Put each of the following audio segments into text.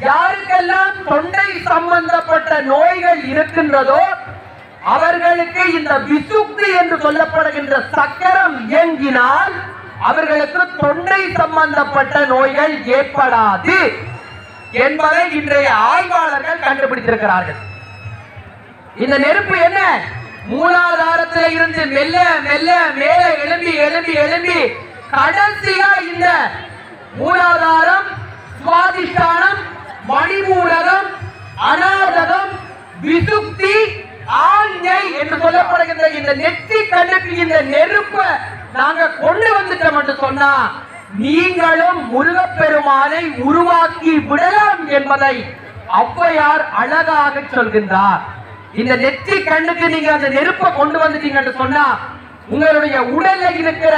யாருக்கெல்லாம் தொண்டை சம்பந்தப்பட்ட நோய்கள் இருக்கின்றதோ அவர்களுக்கு இந்த விசுக்தி என்று சொல்லப்படுகின்ற சக்கரம் இயங்கினால் அவர்களுக்கு தொண்டை சம்பந்தப்பட்ட நோய்கள் ஏற்படாது என்பதை இன்றைய ஆய்வாளர்கள் கண்டுபிடித்திருக்கிறார்கள். இந்த நெருப்பு என்ன? மூலாதாரத்தில் இருந்து மெல்ல மெல்ல மேல எழும்பி எழும்பி எழும்பி கடைசியா இந்த மூலாதாரம் சுவாதிஷ்டானம் மணிமூலகம் அநாதகம் விசுக்தி ஆஞ்ஞை என்று சொல்லப்படுகின்ற இந்த நெற்றி கண்ணுக்கு இந்த நெருப்பை நாங்க கொண்டு வந்துட்டோம் என்று சொன்னா நீங்களும் முருகப்பெருமானை உருவாக்கி விடலாம் என்பதை ஔவையார் அழகாக சொல்கின்றார். இந்த நெற்றி கண்ணுக்கு நீங்க அந்த நெருப்பை கொண்டு வந்துட்டீங்கன்னு சொன்னா உங்களுடைய உடலில் இருக்கிற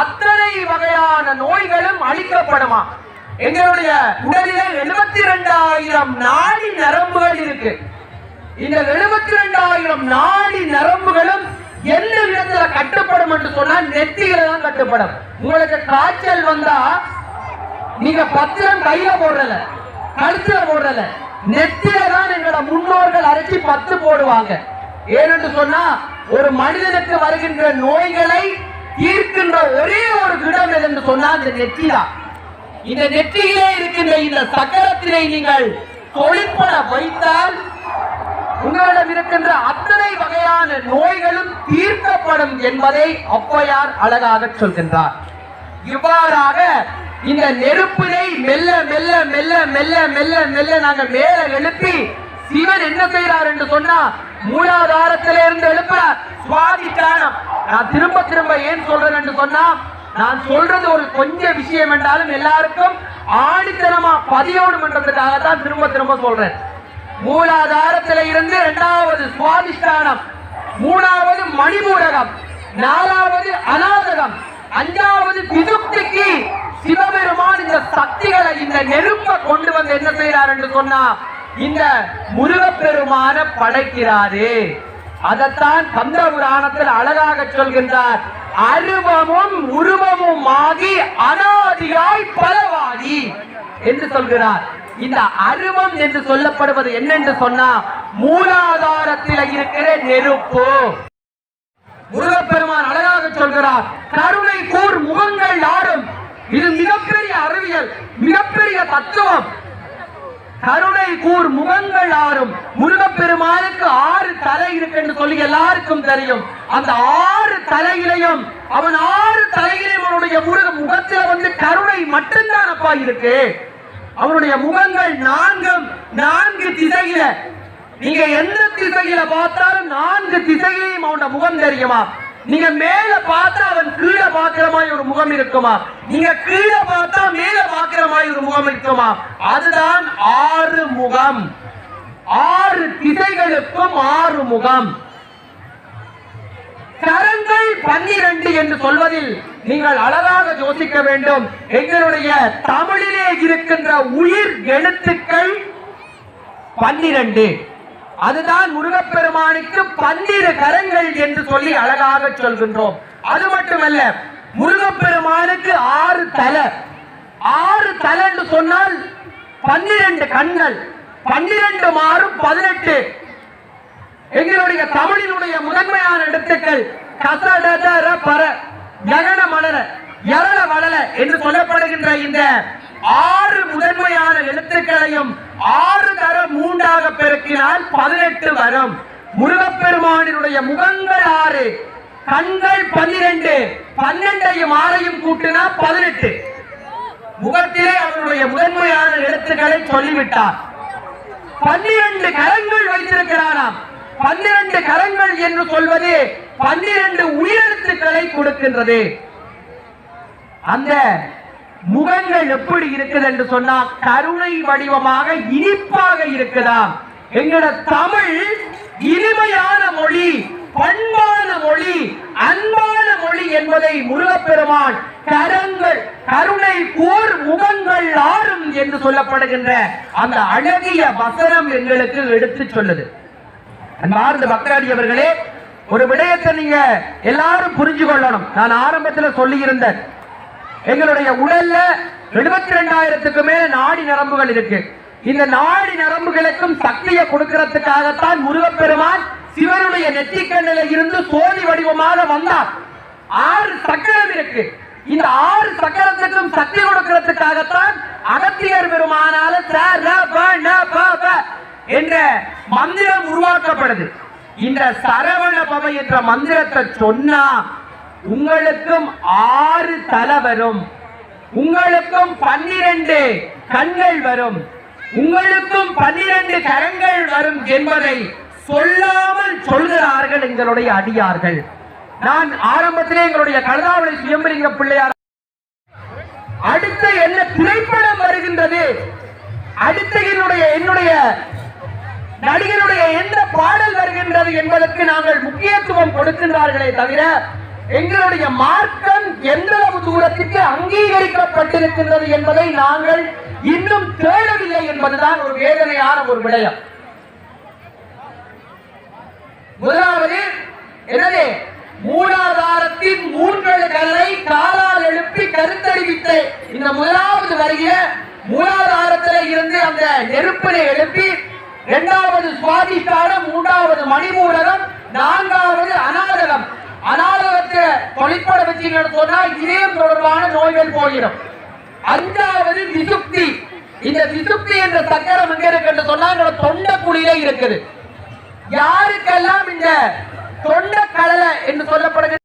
அத்தனை வகையான நோய்களும் அழிக்கப்படுமா? எங்களுடைய உடலில எழுபத்தி ரெண்டாயிரம் நாடி நரம்புகள் இருக்கு. இந்த எழுபத்தி ரெண்டாயிரம் நாடி நரம்புகளும் எந்த இடத்துல கட்டுப்படும் என்று சொன்னா நெத்தியில தான் கட்டுப்படும். உங்களுக்கு காய்ச்சல் வந்தா நீங்க பத்திரம் கையில போடுறல கழுத்துல போடுறல நெத்தில தான் எங்களோட முன்னோர்கள் அரைச்சி பத்து போடுவாங்க. ஏனென்று சொன்னா ஒரு மனிதனுக்கு வருகின்ற நோய்களை தீர்க்கின்ற ஒரே ஒரு இடம் என்று சொன்னா இந்த நெத்தி தான் இந்த நெற்றியிலே இருக்கின்ற இந்த சக்கரத்தினை நீங்கள் தொழிற்பட வைத்தால் உங்களிடம் இருக்கின்ற அத்தனை வகையான நோய்களும் தீர்க்கப்படும் என்பதை அப்பையார் அழகாக சொல்கின்றார். இவ்வாறாக இந்த நெருப்பினை மெல்ல மெல்ல மெல்ல மெல்ல மெல்ல மெல்ல நாங்க மேல எழுப்பி சிவன் என்ன செய்யறார் என்று சொன்னா மூலாதாரத்திலிருந்து எழுப்புறார். சுவாதிஷ்டானம் நான் திரும்ப திரும்ப ஏன் சொல்றேன் என்று சொன்னா நான் சொல்றது ஒரு கொஞ்ச விஷயம் என்றாலும் எல்லாருக்கும் ஆணித்தனமா பதியோடும் என்றதுக்காக தான் திரும்ப திரும்ப சொல்றேன். மூலாதாரத்தில இருந்து இரண்டாவது சுவாதிஷ்டானம் மூணாவது மணிமூலகம் நாலாவது அநாதகம் அஞ்சாவது விதுப்திக்கு சிவபெருமான் இந்த சக்திகளை இந்த நெருப்பை கொண்டு வந்து என்ன செய்யறார் என்று சொன்னா இந்த முருகப்பெருமான படைக்கிறாரு. அதைத்தான் கந்த புராணத்தில் அழகாக சொல்கின்றார். அருவமும் உருவமும் ஆகி அனாதியாய் பலவாதி என்று சொல்கிறார். இந்த அருவம் என்று சொல்லப்படுவது என்னென்று சொன்னா மூலாதாரத்தில் இருக்கிற நெருப்பு. முருகப்பெருமான் அழகாக சொல்கிறார் கருணை கூர் முகங்கள் யாரும்? இது மிகப்பெரிய அறிவியல் மிகப்பெரிய தத்துவம். கருணை கூர் முகங்கள் ஆறும் முருகப்பெருமானுக்கு ஆறு தலை இருக்கு என்று சொல்லி எல்லாருக்கும் தெரியும். அந்த ஆறு தலையிலையும் அவன் ஆறு தலையிலையும் அவனுடைய முருக முகத்தில் வந்து கருணை மட்டும்தான் அப்பா இருக்கு. அவனுடைய முகங்கள் நான்கும் நான்கு திசையில. நீங்க எந்த திசையில பார்த்தாலும் நான்கு திசையிலையும் அவனோட முகம் தெரியுமா? நீங்க மேல பார்த்தா அவன் கீழே பாக்குற மாதிரி ஒரு முகம் இருக்குமா? நீங்க கீழே பார்த்தா மேல பாக்குற மாதிரி ஒரு முகம் இருக்குமா? அதுதான் ஆறு முகம். ஆறு திசைகளுக்கும் ஆறு முகம். கரங்கள் பன்னிரண்டு என்று சொல்வதில் நீங்கள் அழகாக யோசிக்க வேண்டும். எங்களுடைய தமிழிலே இருக்கின்ற உயிர் எழுத்துக்கள் பன்னிரண்டு. அதுதான் முருகப்பெருமானுக்கு பன்னிரு கரங்கள் என்று சொல்லி அழகாக சொல்கின்றோம். அது மட்டுமல்ல முருகப்பெருமானுக்கு ஆறு தலை. ஆறு தலை என்று சொன்னால் பன்னிரண்டு கண்கள் பன்னிரண்டு மாறும் பதினெட்டு. எங்களுடைய தமிழினுடைய முதன்மையான எழுத்துக்கள் கசடதர பர ஜகன மலர யரள வளல என்று சொல்லப்படுகின்ற இந்த ஆறு முதன்மையான எழுத்துக்களையும் ஆறு தர மூன்றாக பெருக்கினால் பதினெட்டு வரும். முருகப்பெருமானினுடைய முகங்கள் ஆறு கண்கள் பன்னிரண்டு பன்னெண்டையும் ஆறையும் கூட்டினா பதினெட்டு. முகத்திலே அவருடைய முதன்மையான எழுத்துக்களை சொல்லிவிட்டார். பன்னிரண்டு கரங்கள் வைத்திருக்கிறாராம். பன்னிரண்டு கரங்கள் என்று சொல்வது பன்னிரண்டு உயிரெழுத்துக்களை கொடுக்கின்றது. அந்த முகங்கள் எப்படி இருக்குது என்று சொன்னா கருணை வடிவமாக இனிப்பாக இருக்குதாம் எங்களோட தமிழ் இனிமையான மொழி பண்பான மொழி அன்பான மொழி என்பதை முருகப்பெருமான் கரங்கள் கருணை போர் முகங்கள் ஆறும் என்று சொல்லப்படுகின்ற அந்த அழகிய வசனம் எங்களுக்கு எடுத்து சொல்லுது. அன்பார்ந்த பக்தராடி அவர்களே ஒரு விடயத்தை நீங்க எல்லாரும் புரிஞ்சு கொள்ளணும் நான் ஆரம்பத்தில் சொல்லி இருந்தேன் எங்களுடைய உடல்ல எழுபத்தி ரெண்டாயிரத்துக்கு மேல நாடி நரம்புகள் இருக்கு. இந்த நாடி நரம்புகளுக்கும் சக்தியை கொடுக்கறதுக்காகத்தான் முருகப்பெருமான் சிவனுடைய நெற்றிக்கண்ணில இருந்து சோதி வடிவமாக வந்தார். ஆறு சக்கரம் இருக்கு. இந்த ஆறு சக்கரத்துக்கும் சக்தி கொடுக்கறதுக்காகத்தான் அகத்தியர் பெருமானால ப, ந, ப, ப என்ற மந்திரம் உருவாக்கப்படுது. இந்த சரவண பவ என்ற மந்திரத்தை சொன்னா உங்களுக்கும் ஆறு தலை வரும். உங்களுக்கும் பன்னிரண்டு கண்கள் வரும். உங்களுக்கும் பன்னிரண்டு கரங்கள் வரும் என்பதை சொல்லாமல் சொல்கிறார்கள் எங்களுடைய அடியார்கள். நான் ஆரம்பத்திலே எங்களுடைய கழுதாவளி சுயம்பலிங்க பிள்ளையார். அடுத்து என்ன திரைப்படம் வருகின்றது? அடுத்து என்னுடைய என்னுடைய நடிகருடைய எந்த பாடல் வருகின்றது என்பதற்கு நாங்கள் முக்கியத்துவம் கொடுக்கின்றார்களே தவிர எங்களுடைய மார்க்கம் எந்தளவு தூரத்திற்கு அங்கீகரிக்கப்பட்டிருக்கின்றது என்பதை நாங்கள் இன்னும் தேடவில்லை என்பதுதான் ஒரு வேதனையான ஒரு விடயம். முதலாவது என்னது? மூலாதாரத்தின் மூன்றெழு காலால் எழுப்பி கருத்தறிவித்த இந்த முதலாவது வரிய மூலாதாரத்தில் இருந்து அந்த நெருப்பினை எழுப்பி இரண்டாவது சுவாதிஷ்டானம் மூன்றாவது மணிமூலகம் நான்காவது அநாதகம். அநாதகத்தை தொழிற்பட வச்சீங்கன்னு சொன்னா இதயம் தொடர்பான நோய்கள் போயிடும். அஞ்சாவது விசுப்தி. இந்த விசுப்தி என்ற சக்கரம் எங்க இருக்கு என்று சொன்னா எங்களோட தொண்டைக்குழியில இருக்குது. யாருக்கெல்லாம் இந்த தொண்டை கடலை என்று சொல்லப்படுகிற